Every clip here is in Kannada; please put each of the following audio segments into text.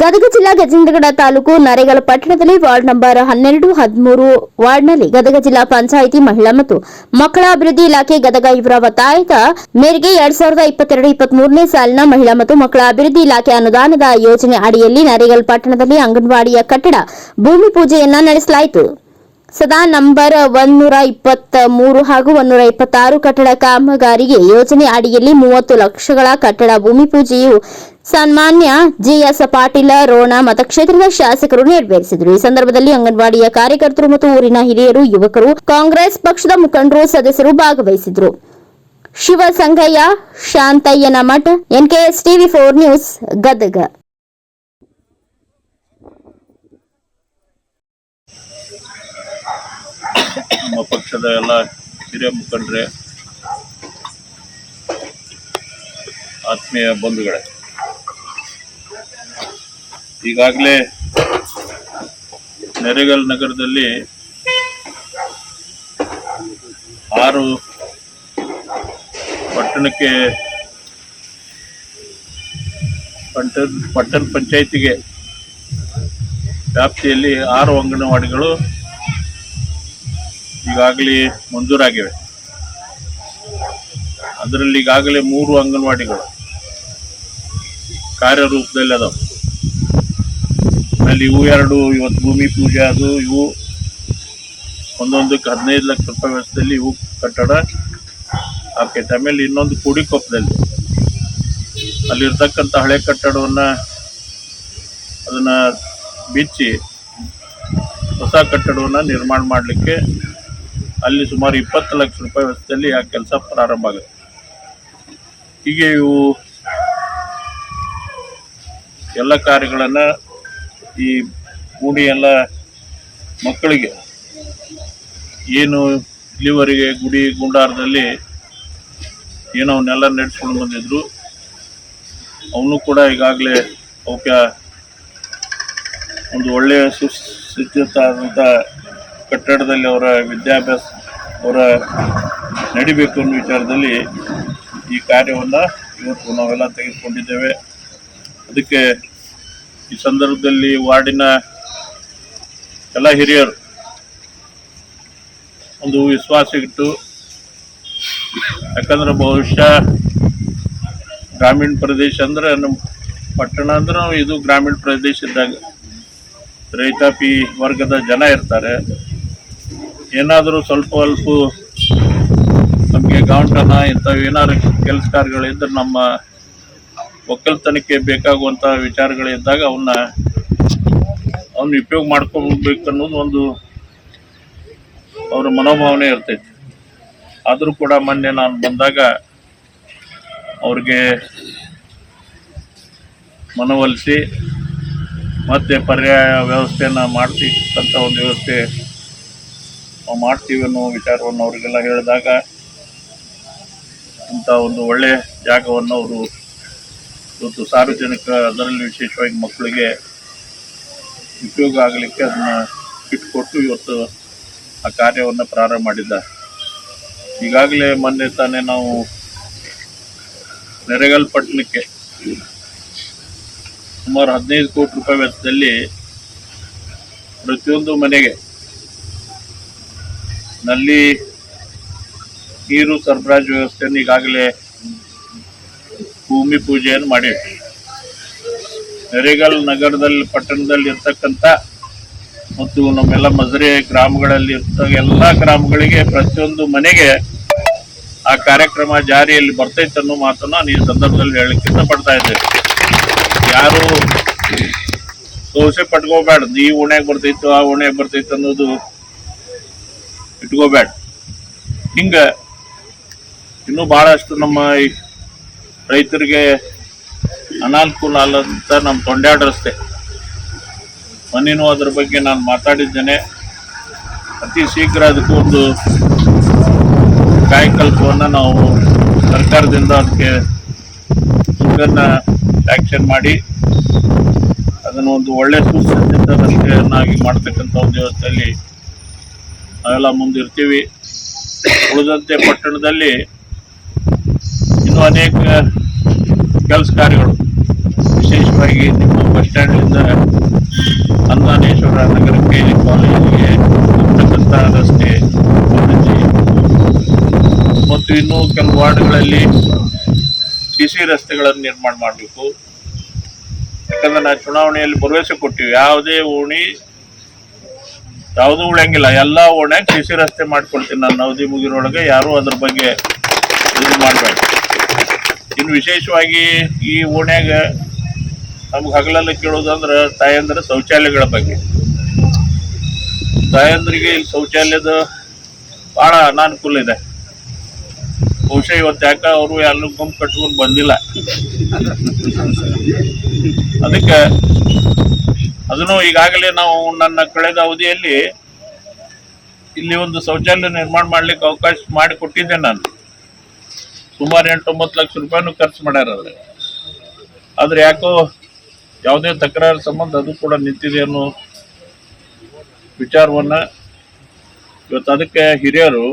ಗದಗ ಜಿಲ್ಲಾ ಗಜೇಂದ್ರಗಡ ತಾಲೂಕು ನರೇಗಲ ಪಟ್ಟಣದಲ್ಲಿ ವಾರ್ಡ್ ನಂಬರ್ ಹನ್ನೆರಡು, ಹದಿಮೂರು ವಾರ್ಡ್ನಲ್ಲಿ ಗದಗ ಜಿಲ್ಲಾ ಪಂಚಾಯಿತಿ ಮಹಿಳಾ ಮತ್ತು ಮಕ್ಕಳ ಅಭಿವೃದ್ಧಿ ಇಲಾಖೆ ಗದಗ ಇವರ ಒತ್ತಾಯದ ಮೇರೆಗೆ ಎರಡ್ ಸಾವಿರದ ಇಪ್ಪತ್ತೆರಡು, ಇಪ್ಪತ್ಮೂರನೇ ಸಾಲಿನ ಮಹಿಳಾ ಮತ್ತು ಮಕ್ಕಳ ಅಭಿವೃದ್ಧಿ ಇಲಾಖೆ ಅನುದಾನದ ಯೋಜನೆ ಅಡಿಯಲ್ಲಿ ನರೇಗಲ್ ಪಟ್ಟಣದಲ್ಲಿ ಅಂಗನವಾಡಿಯ ಕಟ್ಟಡ ಭೂಮಿ ಪೂಜೆಯನ್ನ ನಡೆಸಲಾಯಿತು. ಸದಾ ನಂಬರ್ ಒಂದೂರ ಇಪ್ಪತ್ತ ಮೂರು ಹಾಗೂ ಒಂದೂರ ಇಪ್ಪತ್ತಾರು ಕಟ್ಟಡ ಕಾಮಗಾರಿಗೆ ಯೋಜನೆ ಅಡಿಯಲ್ಲಿ ಮೂವತ್ತು ಲಕ್ಷಗಳ ಕಟ್ಟಡ ಭೂಮಿ ಪೂಜೆಯು ಸನ್ಮಾನ್ಯ ಜಿಎಸ್ ಪಾಟೀಲ, ರೋಣ ಮತಕ್ಷೇತ್ರದ ಶಾಸಕರು ನೆರವೇರಿಸಿದರು. ಈ ಸಂದರ್ಭದಲ್ಲಿ ಅಂಗನವಾಡಿಯ ಕಾರ್ಯಕರ್ತರು ಮತ್ತು ಊರಿನ ಹಿರಿಯರು, ಯುವಕರು, ಕಾಂಗ್ರೆಸ್ ಪಕ್ಷದ ಮುಖಂಡರು, ಸದಸ್ಯರು ಭಾಗವಹಿಸಿದರು ಶಿವಸಂಗಯ್ಯ, ಶಾಂತಯ್ಯನ ಮಠ, NKS TV four news, Gadag. ನಮ್ಮ ಪಕ್ಷದ ಎಲ್ಲ ಹಿರಿಯ ಮುಖಂಡರೇ, ಆತ್ಮೀಯ ಬಂಧುಗಳೇ ಈಗಾಗಲೇ ನೆರೆಗಲ್ ನಗರದಲ್ಲಿ ಆರು ಪಟ್ಟಣಕ್ಕೆ ಪಟ್ಟಣ ಪಟ್ಟಣ ಪಂಚಾಯಿತಿಗೆ ವ್ಯಾಪ್ತಿಯಲ್ಲಿ ಆರು ಅಂಗನವಾಡಿಗಳು ಈಗಾಗಲೇ ಮಂಜೂರಾಗಿವೆ. ಅದರಲ್ಲಿ ಈಗಾಗಲೇ ಮೂರು ಅಂಗನವಾಡಿಗಳು ಕಾರ್ಯರೂಪದಲ್ಲಿ ಅದಾವೆ. ಆಮೇಲೆ ಇವು ಎರಡು, ಇವತ್ತು ಭೂಮಿ ಪೂಜೆ ಅದು, ಇವು ಒಂದೊಂದಕ್ಕೆ ಹದಿನೈದು ಲಕ್ಷ ರೂಪಾಯಿ ವ್ಯವಸ್ಥೆಯಲ್ಲಿ ಇವು ಕಟ್ಟಡ. ಆಕೈತೆ ಆಮೇಲೆ ಇನ್ನೊಂದು ಕುಡಿಕೊಪ್ಪದಲ್ಲಿ. ಅಲ್ಲಿರ್ತಕ್ಕಂಥ ಹಳೆ ಕಟ್ಟಡವನ್ನ ಅದನ್ನು ಬಿಚ್ಚಿ ಹೊಸ ಕಟ್ಟಡವನ್ನ ನಿರ್ಮಾಣ ಮಾಡಲಿಕ್ಕೆ ಅಲ್ಲಿ ಸುಮಾರು ಇಪ್ಪತ್ತು ಲಕ್ಷ ರೂಪಾಯಿ ವ್ಯವಸ್ಥೆಯಲ್ಲಿ ಆ ಕೆಲಸ ಪ್ರಾರಂಭ ಆಗುತ್ತೆ. ಹೀಗೆ ಇವು ಎಲ್ಲ ಕಾರ್ಯಗಳನ್ನ ಈ ಕೂಡಿ ಎಲ್ಲ ಮಕ್ಕಳಿಗೆ ಏನು ಇಲ್ಲಿವರೆಗೆ ಗುಡಿ ಗುಂಡಾರದಲ್ಲಿ ಏನು ಅವನ್ನೆಲ್ಲ ನಡೆಸ್ಕೊಂಡು ಬಂದಿದ್ರು. ಅವನು ಕೂಡ ಈಗಾಗಲೇ ಅವಕ್ಕೆ ಒಂದು ಒಳ್ಳೆಯ ಸುಸ್ಥಿತಾದಂಥ ಕಟ್ಟಡದಲ್ಲಿ ಅವರ ವಿದ್ಯಾಭ್ಯಾಸ, ಅವರ ನಡಿಬೇಕು ಅನ್ನೋ ವಿಚಾರದಲ್ಲಿ ಈ ಕಾರ್ಯವನ್ನು ಇವತ್ತು ನಾವೆಲ್ಲ ತೆಗೆದುಕೊಂಡಿದ್ದೇವೆ. ಅದಕ್ಕೆ ಈ ಸಂದರ್ಭದಲ್ಲಿ ವಾರ್ಡಿನ ಎಲ್ಲ ಹಿರಿಯರು ಒಂದು ವಿಶ್ವಾಸ ಇಟ್ಟು, ಯಾಕಂದ್ರೆ ಬಹುಶಃ ಗ್ರಾಮೀಣ ಪ್ರದೇಶ ಅಂದ್ರೆ ನಮ್ಮ ಪಟ್ಟಣ ಅಂದ್ರೆ ಇದು ಗ್ರಾಮೀಣ ಪ್ರದೇಶ ಇದ್ದಾಗ ರೈತಾಪಿ ವರ್ಗದ ಜನ ಇರ್ತಾರೆ. ಏನಾದರೂ ಸ್ವಲ್ಪ ಅಲ್ಪ ನಮಗೆ ಗೌಂಟನ ಇಂಥವು ಏನಾದ್ರು ಕೆಲಸ ನಮ್ಮ ಒಕ್ಕಲ್ತನಕ್ಕೆ ಬೇಕಾಗುವಂಥ ವಿಚಾರಗಳಿದ್ದಾಗ ಅವನ್ನ ಅವನ್ನ ಉಪಯೋಗ ಮಾಡ್ಕೊಬೇಕು ಅನ್ನೋದು ಒಂದು ಅವರ ಮನೋಭಾವನೆ ಇರ್ತೈತಿ. ಆದರೂ ಕೂಡ ಮೊನ್ನೆ ನಾನು ಬಂದಾಗ ಅವ್ರಿಗೆ ಮನವೊಲಿಸಿ ಮತ್ತೆ ಪರ್ಯಾಯ ವ್ಯವಸ್ಥೆಯನ್ನು ಮಾಡ್ತಿಕ್ಕಂಥ ಒಂದು ವ್ಯವಸ್ಥೆ ನಾವು ಮಾಡ್ತೀವಿ ಅನ್ನೋ ವಿಚಾರವನ್ನು ಅವರಿಗೆಲ್ಲ ಹೇಳಿದಾಗ ಇಂಥ ಒಂದು ಒಳ್ಳೆಯ ಜಾಗವನ್ನು ಅವರು ಇವತ್ತು ಸಾರ್ವಜನಿಕ, ಅದರಲ್ಲಿ ವಿಶೇಷವಾಗಿ ಮಕ್ಕಳಿಗೆ ಉಪಯೋಗ ಆಗಲಿಕ್ಕೆ ಅದನ್ನು ಇಟ್ಕೊಟ್ಟು ಇವತ್ತು ಆ ಕಾರ್ಯವನ್ನು ಪ್ರಾರಂಭ ಮಾಡಿದ್ದಾರೆ. ಈಗಾಗಲೇ ಮೊನ್ನೆ ತಾನೇ ನಾವು ನೆರೆಗಲ್ ಪಟ್ಟಣಕ್ಕೆ ಸುಮಾರು ಹದಿನೈದು ಕೋಟಿ ರೂಪಾಯಿ ವೆಚ್ಚದಲ್ಲಿ ಪ್ರತಿಯೊಂದು ಮನೆಗೆ ನಲ್ಲಿ ನೀರು ಸರಬರಾಜು ವ್ಯವಸ್ಥೆಯನ್ನು ಈಗಾಗಲೇ ಭೂಮಿ ಪೂಜೆಯನ್ನು ಮಾಡಿವೆ. ನೆರೆಗಲ್ ನಗರದಲ್ಲಿ, ಪಟ್ಟಣದಲ್ಲಿ ಇರ್ತಕ್ಕಂಥ ಮತ್ತು ನಮ್ಮೆಲ್ಲ ಮಜರಿ ಗ್ರಾಮಗಳಲ್ಲಿ ಇರ್ತ ಎಲ್ಲ ಗ್ರಾಮಗಳಿಗೆ ಪ್ರತಿಯೊಂದು ಮನೆಗೆ ಆ ಕಾರ್ಯಕ್ರಮ ಜಾರಿಯಲ್ಲಿ ಬರ್ತೈತೆ ಅನ್ನೋ ಮಾತನ್ನ ನಾನು ಈ ಸಂದರ್ಭದಲ್ಲಿ ಹೇಳಕ್ಕೆ ಇಷ್ಟಪಡ್ತಾ ಇದ್ದೇನೆ. ಯಾರು ದೋಸೆ ಪಟ್ಕೋಬೇಡ ಈ ಓಣ್ಯಾಗ ಬರ್ತೈತು, ಆ ಓಣ್ಯಾಗ ಬರ್ತೈತೆ ಅನ್ನೋದು ಇಟ್ಕೋಬೇಡ. ಹಿಂಗ ಇನ್ನೂ ಬಹಳಷ್ಟು ನಮ್ಮ ರೈತರಿಗೆ ಅನಾನುಕೂಲ ಅಲ್ಲಂತ ನಮ್ಮ ತೊಂಡ್ಯಾಡ ರಸ್ತೆ. ಮನೇನು ಅದ್ರ ಬಗ್ಗೆ ನಾನು ಮಾತಾಡಿದ್ದೇನೆ. ಅತಿ ಶೀಘ್ರ ಅದಕ್ಕೂ ಒಂದು ಕಾಯಕಲ್ಪವನ್ನು ನಾವು ಸರ್ಕಾರದಿಂದ ಅದಕ್ಕೆ ದುಡ್ಡನ್ನು ಆ್ಯಕ್ಷನ್ ಮಾಡಿ, ಅದನ್ನು ಒಂದು ಒಳ್ಳೆಯ ಸುಸಜ್ಜಿತ ರಸ್ತೆಯನ್ನಾಗಿ ಮಾಡ್ತಕ್ಕಂಥ ಒಂದು ವ್ಯವಸ್ಥೆಯಲ್ಲಿ ನಾವೆಲ್ಲ ಮುಂದಿರ್ತೀವಿ. ಉಳಿದಂತೆ ಪಟ್ಟಣದಲ್ಲಿ ಅನೇಕ ಕೆಲಸ ಕಾರ್ಯಗಳು ವಿಶೇಷವಾಗಿ ನಿಮ್ಮ ಬಸ್ ಸ್ಟ್ಯಾಂಡ್ನಿಂದ ಅನ್ನಾನೇಶ್ವರ ನಗರಕ್ಕೆ ಕಾಲೇಜಿಗೆ ಹೋಗ್ತಕ್ಕಂಥ ರಸ್ತೆ ಅಭಿವೃದ್ಧಿ ಮತ್ತು ಇನ್ನೂ ಕೆಲವು ವಾರ್ಡ್ಗಳಲ್ಲಿ ಸಿಸಿ ರಸ್ತೆಗಳನ್ನು ನಿರ್ಮಾಣ ಮಾಡಬೇಕು. ಯಾಕಂದ್ರೆ ನಾವು ಚುನಾವಣೆಯಲ್ಲಿ ಭರವಸೆ ಕೊಟ್ಟಿವಿ. ಯಾವುದೇ ಓಣಿ, ಯಾವುದೂ ಉಳಿಯಂಗಿಲ್ಲ. ಎಲ್ಲ ಓಣ್ಯಾಗ ಸಿ ರಸ್ತೆ ಮಾಡ್ಕೊಡ್ತೀನಿ ನಾನು. ಅವಧಿ ಮುಗಿನೊಳಗೆ ಯಾರು ಅದ್ರ ಬಗ್ಗೆ ಇದು ಮಾಡಬೇಡ. ಇನ್ನು ವಿಶೇಷವಾಗಿ ಈ ಓಣ್ಯಾಗ ನಮ್ಗೆ ಹಗಲೆಲ್ಲ ಕೇಳೋದಂದ್ರೆ ತಾಯಂದ್ರ ಶೌಚಾಲಯಗಳ ಬಗ್ಗೆ. ತಾಯಂದ್ರಿಗೆ ಇಲ್ಲಿ ಶೌಚಾಲಯದ ಬಹಳ ಅನಾನುಕೂಲ ಇದೆ. ಬಹುಶಃ ಇವತ್ತು ಯಾಕ ಅವರು ಎಲ್ಲರೂ ಗುಂಪು ಕಟ್ಕೊಂಡು ಬಂದಿಲ್ಲ. ಅದಕ್ಕೆ ಅದನ್ನು ಈಗಾಗಲೇ ನಾವು ನನ್ನ ಕಳೆದ ಅವಧಿಯಲ್ಲಿ ಇಲ್ಲಿ ಒಂದು ಶೌಚಾಲಯ ನಿರ್ಮಾಣ ಮಾಡ್ಲಿಕ್ಕೆ ಅವಕಾಶ ಮಾಡಿ ಕೊಟ್ಟಿದ್ದೆ ನಾನು. ಸುಮಾರು ಎಂಟೊಂಬತ್ತು ಲಕ್ಷ ರೂಪಾಯಿನೂ ಖರ್ಚು ಮಾಡ್ಯಾರ ಅದ್ರ ಆದ್ರೆ ಯಾಕೋ ಯಾವುದೇ ತಕರಾರು ಸಂಬಂಧ ಅದು ಕೂಡ ನಿಂತಿದೆ ಅನ್ನೋ ವಿಚಾರವನ್ನ ಇವತ್ತು ಅದಕ್ಕೆ ಹಿರಿಯರು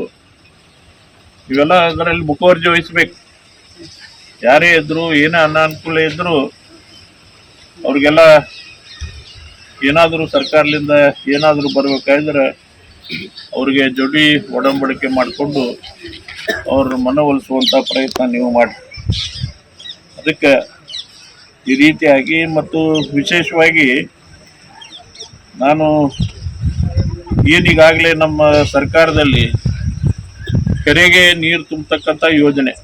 ಇವೆಲ್ಲ ಅದರಲ್ಲಿ ಮುಖವರ್ಜಿ ವಹಿಸ್ಬೇಕು. ಯಾರೇ ಇದ್ರು, ಏನೇ ಅನಾನುಕೂಲ ಇದ್ರು ಅವ್ರಿಗೆಲ್ಲ ಏನಾದರೂ ಸರ್ಕಾರದಿಂದ ಏನಾದರೂ ಬರ್ಬೇಕಾದ್ರೆ ಅವ್ರಿಗೆ ಜೋಡಿ ಒಡಂಬಡಿಕೆ ಮಾಡಿಕೊಂಡು ಅವ್ರ ಮನವೊಲಿಸುವಂಥ ಪ್ರಯತ್ನ ನೀವು ಮಾಡಿ. ಅದಕ್ಕೆ ಈ ರೀತಿಯಾಗಿ ಮತ್ತು ವಿಶೇಷವಾಗಿ ನಾನು ಏನೀಗಾಗಲೇ ನಮ್ಮ ಸರ್ಕಾರದಲ್ಲಿ ಕೆರೆಗೆ ನೀರು ತುಂಬತಕ್ಕಂಥ ಯೋಜನೆ.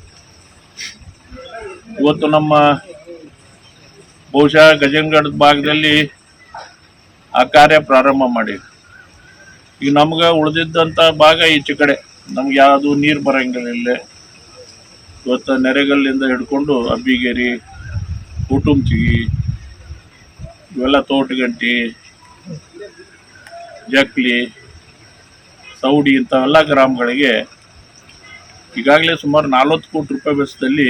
ಇವತ್ತು ನಮ್ಮ ಬಹುಶಃ ಗಜನ್ಗಢದ ಭಾಗದಲ್ಲಿ ಆ ಕಾರ್ಯ ಪ್ರಾರಂಭ ಮಾಡಿವಿ ಈಗ ನಮ್ಗೆ ಉಳಿದಿದ್ದಂಥ ಭಾಗ ಈಚೆ ಕಡೆ. ನಮ್ಗೆ ಯಾವುದು ನೀರು ಬರಂಗಿಲ್ಲ ಇಲ್ಲೇ. ಇವತ್ತು ನೆರೆಗಲ್ಲಿಂದ ಹಿಡ್ಕೊಂಡು ಅಬ್ಬಿಗೇರಿ, ಕುಟುಂಬಿಗಿ, ಇವೆಲ್ಲ ತೋಟಗಂಟಿ, ಜಕ್ಲಿ, ಸೌಡಿ ಇಂಥವೆಲ್ಲ ಗ್ರಾಮಗಳಿಗೆ ಈಗಾಗಲೇ ಸುಮಾರು ನಲ್ವತ್ತು ಕೋಟಿ ರೂಪಾಯಿ ವೆಚ್ಚದಲ್ಲಿ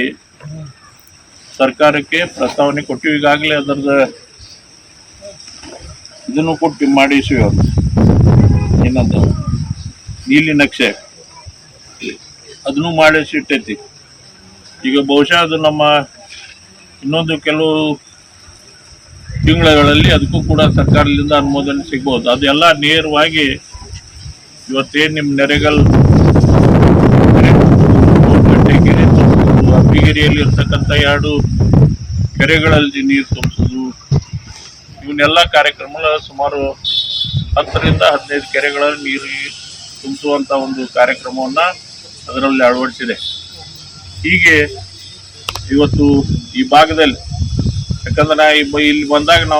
ಸರ್ಕಾರಕ್ಕೆ ಪ್ರಸ್ತಾವನೆ ಕೊಟ್ಟಿವಿ ಈಗಾಗಲೇ ಅದರದ ಇದನ್ನು ಕೊಟ್ಟು ಮಾಡಿಸಿವಿ ಅವ್ರು. ಏನಂತ? ನೀಲಿ ನಕ್ಷೆ. ಅದನ್ನು ಮಾಡಿಸಿ ಇಟ್ಟೈತಿ ಈಗ ಬಹುಶಃ ಅದು ನಮ್ಮ ಇನ್ನೊಂದು ಕೆಲವು ತಿಂಗಳಲ್ಲಿ ಅದಕ್ಕೂ ಕೂಡ ಸರ್ಕಾರದಿಂದ ಅನುಮೋದನೆ ಸಿಗ್ಬೋದು. ಅದೆಲ್ಲ ನೇರವಾಗಿ ಇವತ್ತೇನು ನಿಮ್ಮ ನೆರೆಗಲ್ ಗಂಟೆ ಕೆರೆ ತುಂಬಿಸೋದು ಅಬ್ಬಿಗೆರೆಯಲ್ಲಿ ಇರ್ತಕ್ಕಂಥ ಎರಡು ಕೆರೆಗಳಲ್ಲಿ ನೀರು ತುಂಬಿಸೋದು ಇವನ್ನೆಲ್ಲ ಕಾರ್ಯಕ್ರಮಗಳು ಸುಮಾರು ಹತ್ತರಿಂದ ಹದಿನೈದು ಕೆರೆಗಳಲ್ಲಿ ನೀರು ತುಂಬಿಸುವಂಥ ಒಂದು ಕಾರ್ಯಕ್ರಮವನ್ನ ಅದರಲ್ಲಿ ಅಳವಡಿಸಿದೆ. ಹೀಗೆ ಇವತ್ತು ಈ ಭಾಗದಲ್ಲಿ, ಯಾಕಂದ್ರೆ ನಾ ಇಲ್ಲಿ ಬಂದಾಗ ನಾವು